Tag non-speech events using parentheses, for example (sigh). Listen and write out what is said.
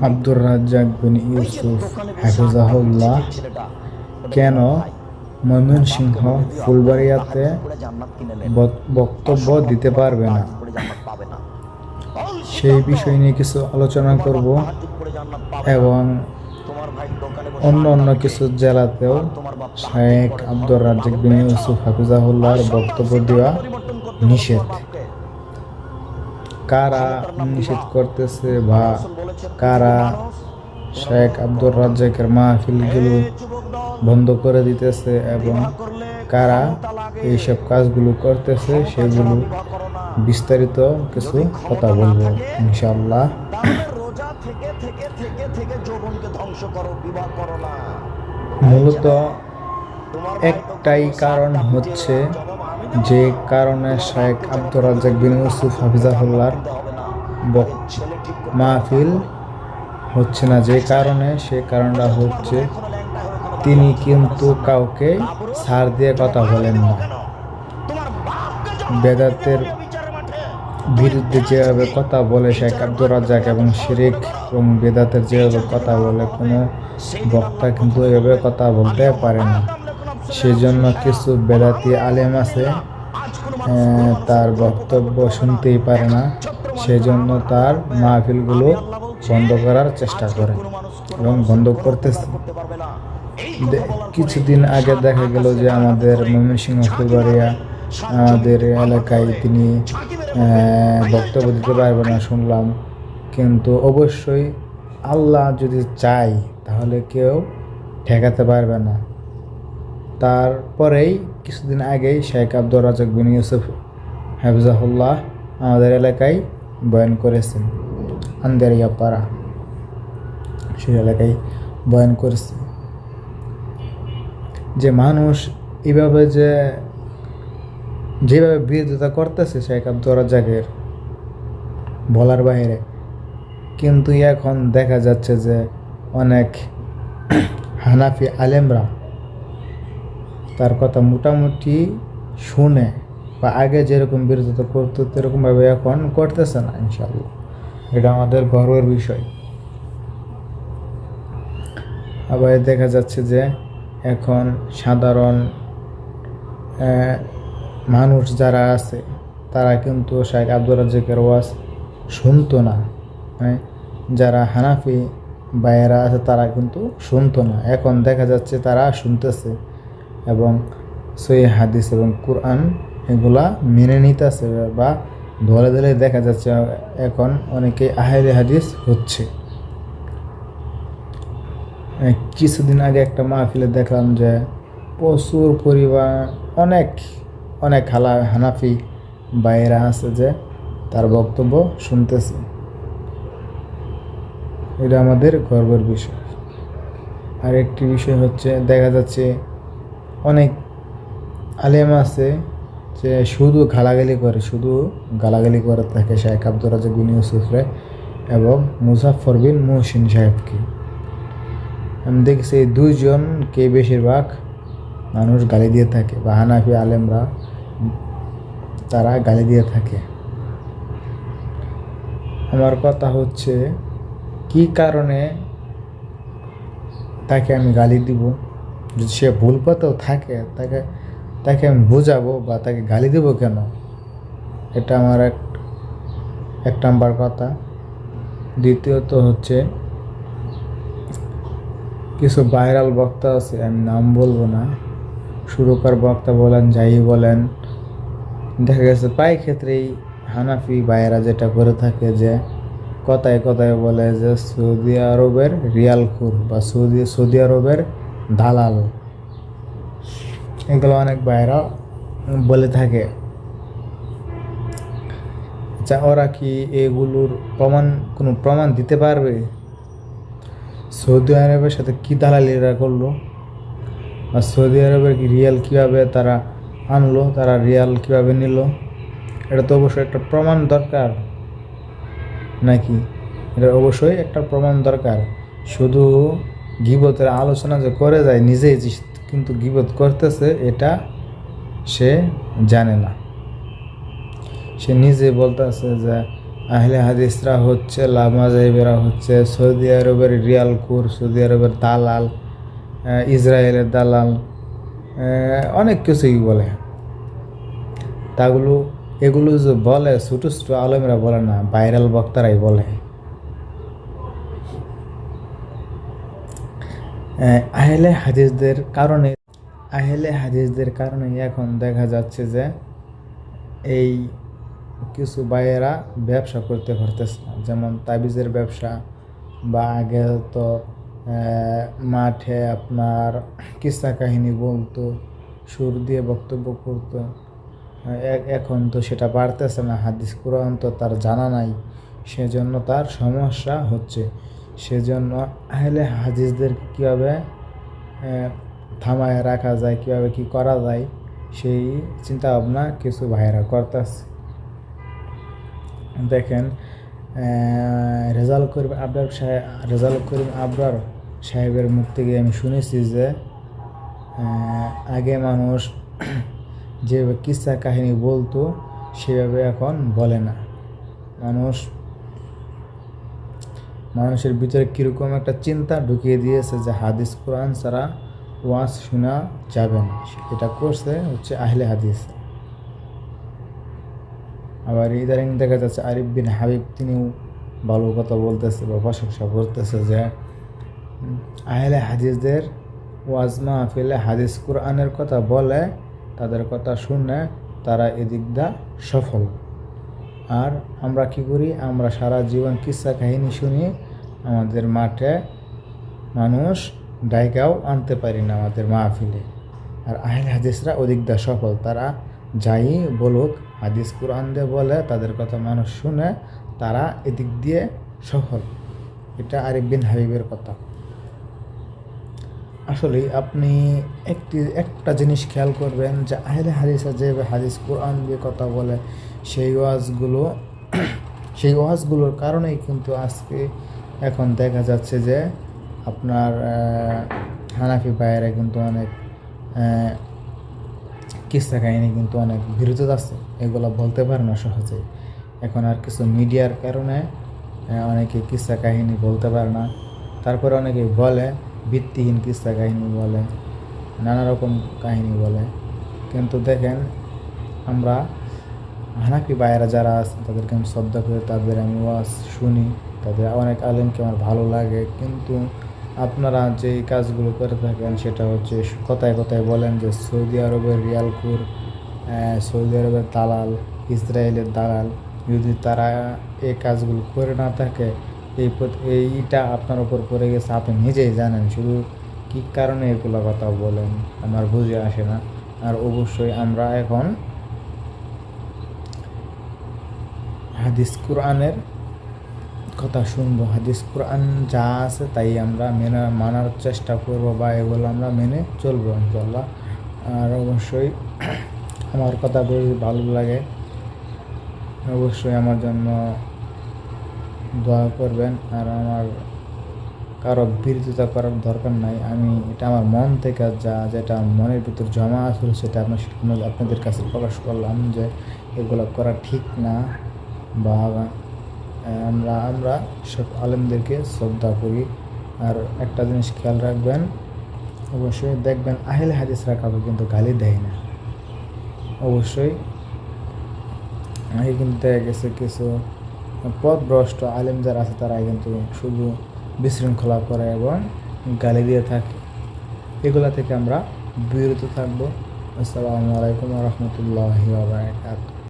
আব্দুর রাজ্জাক বিন ইউসুফ হাফিজাহুল্লাহ কেন? ময়মনসিংহ ফুলবাড়িয়াতে বক- বক্তব্য দিতে পারবে না। সেই বিষয় নিয়ে কিছু আলোচনা করব এবং অন্য অন্য কিছু জেলাতেও শেখ আব্দুর রাজ্জাক বিন ইউসুফ হাফিজাহুল্লাহর বক্তব্য দেওয়া নিষেধ। কারা নিষেধ করতেছে বা কারা শেখ আব্দুর রাজ্জাকের মাহফিলগুলো বন্ধ করে দিতেছে এবং কারা এইসব কাজগুলো করতেছে সেগুলো বিস্তারিত কিছু কথা বলব ইনশাল্লাহ মূলত একটাই কারণ হচ্ছে যে কারণে শেখ আব্দুর রাজ্জাক বিন ইউসুফ করে মাহফিল হচ্ছে না যে কারণে, সে কারণটা হচ্ছে তিনি কিন্তু কাউকে ছাড় দিয়ে কথা বলেন না। বেদাতের বিরুদ্ধে যেভাবে কথা বলে শেখ আব্দুর রাজ্জাক এবং শিরিক এবং বেদাতের যেভাবে কথা বলে, কোনো বক্তা কিন্তু এভাবে কথা বলতে পারে না। সেজন্য কিছু বেদাতি আলেম আছে তার বক্তব্য শুনতেই পারে না, সেজন্য তার মাহফিলগুলো বন্ধ করার চেষ্টা করে এবং বন্ধ করতেছে। কিছুদিন আগে দেখা গেল যে আমাদের ময়মনসিংহ ফুলবাড়িয়া, আমাদের এলাকায় তিনি বক্তব্য দিতে পারবে না শুনলাম। কিন্তু অবশ্যই আল্লাহ যদি চাই তাহলে কেউ ঠেকাতে পারবে না। তারপরেই কিছুদিন আগেই শেখ আব্দুর রাজাক বিন ইউসুফ হাফিজাহুল্লাহ আমাদের এলাকায় বয়ান করেছেন। আন্দারিয়া পাড়া সেই এলাকায় বয়ান করেছে যে মানুষ এভাবে যে, যেভাবে বিরোধিতা করতেছে শেখ আব্দুর রাজ্জাকের বলার বাইরে, কিন্তু এখন দেখা যাচ্ছে যে অনেক হানাফি আলেমরা তার কথা মোটামুটি শুনে বা আগে যেরকম বিরোধিতা করতো সেরকমভাবে এখন করতেছে না ইনশাল্লাহ এটা আমাদের গর্বের বিষয়। আবার দেখা যাচ্ছে যে এখন সাধারণ মানুষ যারা আছে, তারা কিন্তু শেখ আব্দুর রাজ্জাকের ওয়াজ শুনতো না মানে যারা হানাফি বাইরা আছে, তারা কিন্তু শুনতো না। এখন দেখা যাচ্ছে তারা শুনতেছে। এবং সই হাদিস এবং কোরআন এগুলা মেনে নিতেছে বা ধরে ধরে দেখা যাচ্ছে এখন অনেকে আহেরে হাদিস হচ্ছে। কিছুদিন আগে একটা মাহফিলে দেখলাম যে প্রচুর পরিবার অনেক অনেক হালা হানাফি বাইরা আছে যে তার বক্তব্য শুনতেছে। এটা আমাদের গর্বের বিষয়। আর একটি বিষয় হচ্ছে দেখা যাচ্ছে অনেক আলেম আছে যে শুধু গালাগালি করে, শুধু গালাগালি করে থাকে শেখ আব্দুর রাজা বিন ইউসুফরে এবং মুজাফর বিন মুহসিন সাহেবকে। আমি দেখছি এই দুইজনকে বেশিরভাগ মানুষ গালি দিয়ে থাকে বা হানাফি আলেমরা তারা গালি দিয়ে থাকে। আমার কথা হচ্ছে, কি কারণে তাকে আমি গালি দিব? যদি সে ভুল পথেও থাকে, তাকে তাকে আমি বোঝাবো বা তাকে গালি দেব কেন? এটা আমার এক এক নাম্বার কথা। দ্বিতীয়ত হচ্ছে, কিছু ভাইরাল বক্তা আছে, আমি নাম বলব না। সুরকার বক্তা বলেন, যাই বলেন, দেখা গেছে প্রায় ক্ষেত্রেই হানাফি ভাইয়েরা যেটা করে থাকে যে, কথায় কথায় বলে যে, সৌদি আরবের রিয়ালখুর বা সৌদি সৌদি আরবের দালাল। এগুলো অনেক ভাইয়েরা বলে থাকে। আচ্ছা ওরা কি এগুলোর প্রমাণ, কোনো প্রমাণ দিতে পারবে? সৌদি আরবের সাথে কী দালালিরা করল? আর সৌদি আরবের কি রিয়াল কীভাবে তারা আনলো, তারা রিয়াল কীভাবে নিল? এটা তো অবশ্যই একটা প্রমাণ দরকার। নাকি? এটা অবশ্যই একটা প্রমাণ দরকার। শুধু গিবতের আলোচনা যে করে যায়, নিজেই কিন্তু গিবত করতেছে, এটা সে জানে না। সে নিজে বলতেছে যে, আহলে হাদিসরা হচ্ছে লামাজাইবেরা হচ্ছে সৌদি আরবের রিয়াল কুর সৌদি আরবের দালাল ইসরায়েলের দালাল অনেক কিছুই বলে। তাগুলো, এগুলো যে বলে, ছোটো ছোটো আলমেরা বলে না, ভাইরাল বক্তারাই বলে। আহলে হাদিসদের কারণে, আহলে হাদিসদের কারণে এখন দেখা যাচ্ছে যে এই কিছু ভাইয়েরা ব্যবসা করতে পারতেছে না। যেমন তাবিজের ব্যবসা বা আগে তো মাঠে আপনার কিস্সা কাহিনী বলতো, সুর দিয়ে বক্তব্য করতো। এখন তো সেটা পারতেছে না। হাদিস কোরআন তো তার জানা নাই, সেজন্য তার সমস্যা হচ্ছে। সেজন্য আহলে হাদিসদের কীভাবে থামায় রাখা যায়, কীভাবে কি করা যায়, সেই চিন্তা ভাবনা কিছু ভাইয়েরা করতেছে। দেখেন রেজাল করিম আবরার সাহেব রেজাল করিম আবরার সাহেবের মুখ থেকে আমি শুনেছি যে আগে মানুষ যেভাবে কিসা কাহিনী বলতো, সেভাবে এখন বলে না। মানুষ মানুষের ভিতরে কীরকম একটা চিন্তা ঢুকিয়ে দিয়েছে যে হাদিস কোরআন ছাড়া ওয়াজ শোনা যাবে না। এটা করছে হচ্ছে আহলে হাদিস। আবার ইদারিং দেখা যাচ্ছে আরিফ বিন হাবিব তিনিও ভালো কথা বলতেছে বা প্রশংসা করতেছে যে আহলে হাদিসদের ওয়াজ মাহফিলে হাদিস কোরআনের কথা বলে, তাদের কথা শুনে তারা এদিক দা সফল। আর আমরা কি করি? আমরা সারা জীবন কিস্সা কাহিনী শুনি, আমাদের মাঠে মানুষ ডাইকাও আনতে পারি না আমাদের মাহফিলে। আর আহলে হাদিসরা ওদিক দা সফল। তারা যাই বলুক, হাদিস কোরআন দিয়ে বলে, তাদের কথা মানুষ শুনে, তারা এদিক দিয়ে সফল। এটা আরিফ বিন হাবিবের কথা। আসলে আপনি একটি, একটা জিনিস খেয়াল করবেন যে আহলে হাদিসা যে হাদিস কোরআন দিয়ে কথা বলে সেই ওয়াজগুলো, সেই ওয়াজগুলোর কারণেই কিন্তু আজকে এখন দেখা যাচ্ছে যে আপনার হানাফি ভাইয়েরা কিন্তু অনেক কিস্সা কাহিনী কিন্তু অনেক বিরত আছে এগুলো বলতে পারে না সহজে। এখন আর কিছু মিডিয়ার কারণে অনেকে কিস্সা কাহিনী বলতে পারে না। তারপরে অনেকে বলে, ভিত্তিহীন কিস্সা কাহিনী বলে, নানা রকম কাহিনী বলে। কিন্তু দেখেন, আমরা হানাফি ভাইয়েরা যারা আছে তাদেরকে আমি শ্রদ্ধা করি, তাদের আমি ওয়াজ শুনি, তাদের অনেক আলেমকে আমার ভালো লাগে। কিন্তু আপনারা যে কাজগুলো করে থাকেন, সেটা হচ্ছে কথায় কথায় বলেন যে সৌদি আরবের রিয়ালকুর সৌদি আরবের দালাল, ইসরায়েলের দালাল, যদি তারা এই কাজগুলো করে না থাকে, এই এইটা আপনার উপর পড়ে গেছে, আপনি নিজেই জানেন, শুধু কী কারণে এগুলো কথা বলেন, আমার বুঝে আসে না। আর অবশ্যই আমরা এখন হাদিস কোরআনের কথা শুনব। হাদিস কোরআন যা আছে তাই আমরা মেনে, মানার চেষ্টা করব বা এগুলো আমরা মেনে চলবো ইনশাল্লাহ আর অবশ্যই (clears throat) আমার কথা যদি ভালো লাগে, অবশ্যই আমার জন্য দোয়া করবেন। আর আমার কারও বিরোধিতা করার দরকার নাই। আমি, এটা আমার মন থেকে যা, যেটা মনের ভিতর জমা আসলে সেটা আপনার আপনাদের কাছে প্রকাশ করলাম যে এগুলো করা ঠিক না। বা আমরা আমরা সব আলেমদেরকে শ্রদ্ধা করি। আর একটা জিনিস খেয়াল রাখবেন, অবশ্যই দেখবেন আহলে হাদিসরা কাউকে কিন্তু গালি দেয় না। অবশ্যই। আগে কিন্তু দেখা গেছে কিছু পথ পথভ্রষ্ট আলেম যারা আছে, তারা কিন্তু শুধু বিশৃঙ্খলা করে এবং গালি দিয়ে থাকে। এগুলা থেকে আমরা বিরত থাকব। আসসালামু আলাইকুম রহমতুল্লাহ